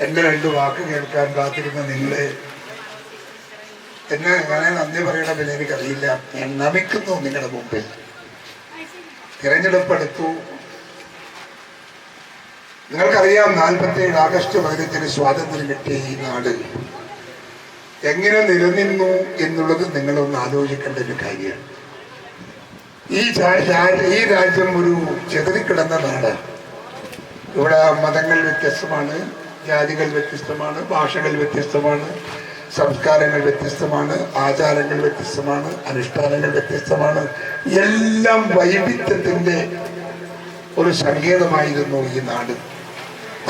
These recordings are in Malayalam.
എന്റെ രണ്ട് വാക്ക് കേൾക്കാൻ കാത്തിരുന്ന നിങ്ങളെ. എന്നെ എങ്ങനെ നന്ദി പറയണമെന്ന് എനിക്കറിയില്ല. ഞാൻ നമിക്കുന്നു നിങ്ങളുടെ മുമ്പിൽ. തിരഞ്ഞെടുപ്പ് എടുത്തു നിങ്ങൾക്കറിയാം നാൽപ്പത്തേഴ് ആഗസ്റ്റ് പതിനഞ്ചിന് സ്വാതന്ത്ര്യം കിട്ടിയ ഈ നാട്. എങ്ങനെ നിലനിന്നു എന്നുള്ളത് നിങ്ങളൊന്ന് ആലോചിക്കേണ്ട ഒരു കാര്യമാണ്. ഈ ഈ രാജ്യം ഒരു ചെതറിക്കിടന്ന നാട് ഇവിടെ മതങ്ങൾ വ്യത്യസ്തമാണ്. ജാതികൾ വ്യത്യസ്തമാണ് ഭാഷകൾ വ്യത്യസ്തമാണ് സംസ്കാരങ്ങൾ വ്യത്യസ്തമാണ് ആചാരങ്ങൾ വ്യത്യസ്തമാണ് അനുഷ്ഠാനങ്ങൾ വ്യത്യസ്തമാണ്. എല്ലാം വൈവിധ്യത്തിന്റെ ഒരു സങ്കേതമായിരുന്നു ഈ നാട്.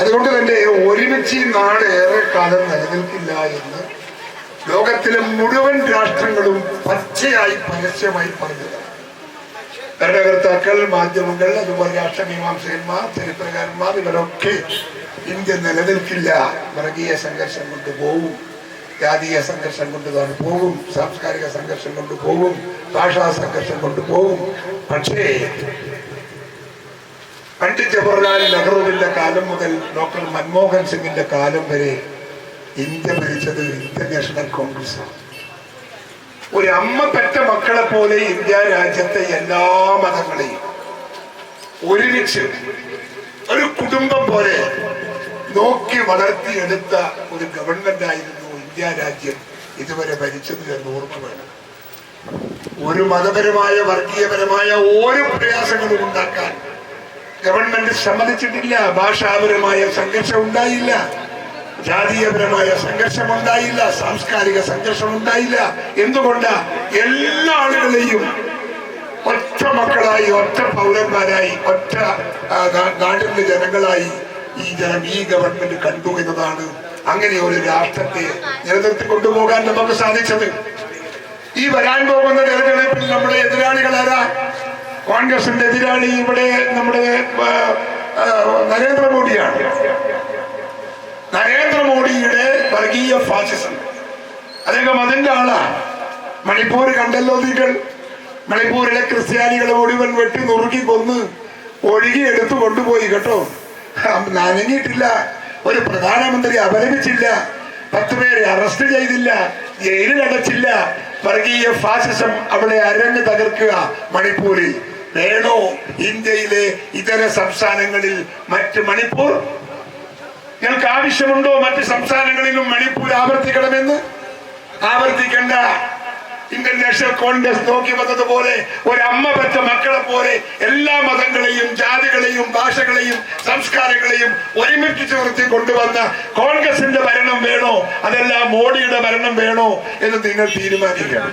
അതുകൊണ്ട് തന്നെ ഒരുമിച്ച് ഈ നാട് ഏറെ കാലം നിലനിൽക്കില്ല എന്ന് ലോകത്തിലെ മുഴുവൻ രാഷ്ട്രങ്ങളും പച്ചയായി പരസ്യമായി പറഞ്ഞതാണ്. ഭരണകർത്താക്കൾ മാധ്യമങ്ങൾ അതുപോലെ രാഷ്ട്രമീമാംസകന്മാർ ചരിത്രകാരന്മാർ ഇവരൊക്കെ ഇന്ത്യ നിലനിൽക്കില്ല. വർഗീയ സംഘർഷം കൊണ്ട് പോവും. ജാതീയ സംഘർഷം കൊണ്ട് പോകും സാംസ്കാരിക സംഘർഷം കൊണ്ട് പോകും ഭാഷാ സംഘർഷം കൊണ്ട് പോകും പക്ഷേ പണ്ഡിറ്റ് ജവഹർലാൽ നെഹ്റുവിന്റെ കാലം മുതൽ ഡോക്ടർ മൻമോഹൻ സിംഗിന്റെ കാലം വരെ ഇന്ത്യ ഭരിച്ചത് ഇന്ത്യൻ നാഷണൽ കോൺഗ്രസ് ഒരു അമ്മ പെറ്റ മക്കളെ പോലെ ഇന്ത്യ രാജ്യത്തെ എല്ലാ മതങ്ങളെയും ഒരുമിച്ച് ഒരു കുടുംബം പോലെ നോക്കി വളർത്തിയെടുത്ത ഒരു ഗവൺമെന്റ് ആയിരുന്നു ഇന്ത്യ രാജ്യം ഇതുവരെ ഭരിച്ചത് എന്ന് ഓർമ്മ വേണം. ഒരു മതപരമായ വർഗീയപരമായ ഓരോ പ്രയാസങ്ങളും ഉണ്ടാക്കാൻ ഗവൺമെന്റ് സമ്മതിച്ചിട്ടില്ല. ഭാഷാപരമായ സംഘർഷം ഉണ്ടായില്ല. ജാതീയപരമായ സംഘർഷം ഉണ്ടായില്ല. സാംസ്കാരിക സംഘർഷം ഉണ്ടായില്ല. എന്തുകൊണ്ടാ എല്ലാ ആളുകളെയും ഒറ്റ മക്കളായി ഒറ്റ പൗരന്മാരായി ഒറ്റ നാട്ടിലെ ജനങ്ങളായി ഈ ജനം ഈ ഗവൺമെന്റ് കണ്ടു എന്നതാണ് അങ്ങനെ ഒരു രാഷ്ട്രത്തെ നിലനിർത്തി കൊണ്ടുപോകാൻ നമുക്ക് സാധിച്ചത്. ഈ വരാൻ പോകുന്ന തെരഞ്ഞെടുപ്പിൽ നമ്മുടെ എതിരാളികൾ ആരാ? കോൺഗ്രസിന്റെ എതിരാളി ഇവിടെ നമ്മുടെ നരേന്ദ്രമോദിയാണ്. നരേന്ദ്രമോദിയുടെ വർഗീയ ഫാസിസം. അദ്ദേഹം അതിന്റെ ആളാ. മണിപ്പൂർ കണ്ടല്ലോ നിങ്ങൾ. മണിപ്പൂരിലെ ക്രിസ്ത്യാനികളെ മുഴുവൻ വെട്ടി നുറുക്കി കൊന്ന് ഒഴുകി എടുത്തു കൊണ്ടുപോയി കേട്ടോ. നനഞ്ഞിട്ടില്ല. ഒരു പ്രധാനമന്ത്രി അപലപിച്ചില്ല. പത്ത് പേരെ അറസ്റ്റ് ചെയ്തില്ല. ജയിലിലടച്ചില്ല വർഗീയ ഫാസിസം അവിടെ അരങ്ങ് തകർക്കുക മണിപ്പൂരിൽ. വേണോ ഇന്ത്യയിലെ ഇതര സംസ്ഥാനങ്ങളിൽ മറ്റ് മണിപ്പൂർ? ഞങ്ങൾക്ക് ആവശ്യമുണ്ടോ മറ്റ് സംസ്ഥാനങ്ങളിലും മണിപ്പൂർ ആവർത്തിക്കണമെന്ന്? ആവർത്തിക്കണ്ട. ഇന്ത്യൻ നാഷണൽ കോൺഗ്രസ് നോക്കി വന്നതുപോലെ ഒരു അമ്മ പറ്റ മക്കളെ പോലെ എല്ലാ മതങ്ങളെയും ജാതികളെയും ഭാഷകളെയും സംസ്കാരങ്ങളെയും ഒരുമിച്ച് ചേർത്തി കൊണ്ടുവന്ന കോൺഗ്രസിന്റെ ഭരണം വേണോ? അതല്ല മോഡിയുടെ ഭരണം വേണോ എന്ന് നിങ്ങൾ തീരുമാനിക്കണം.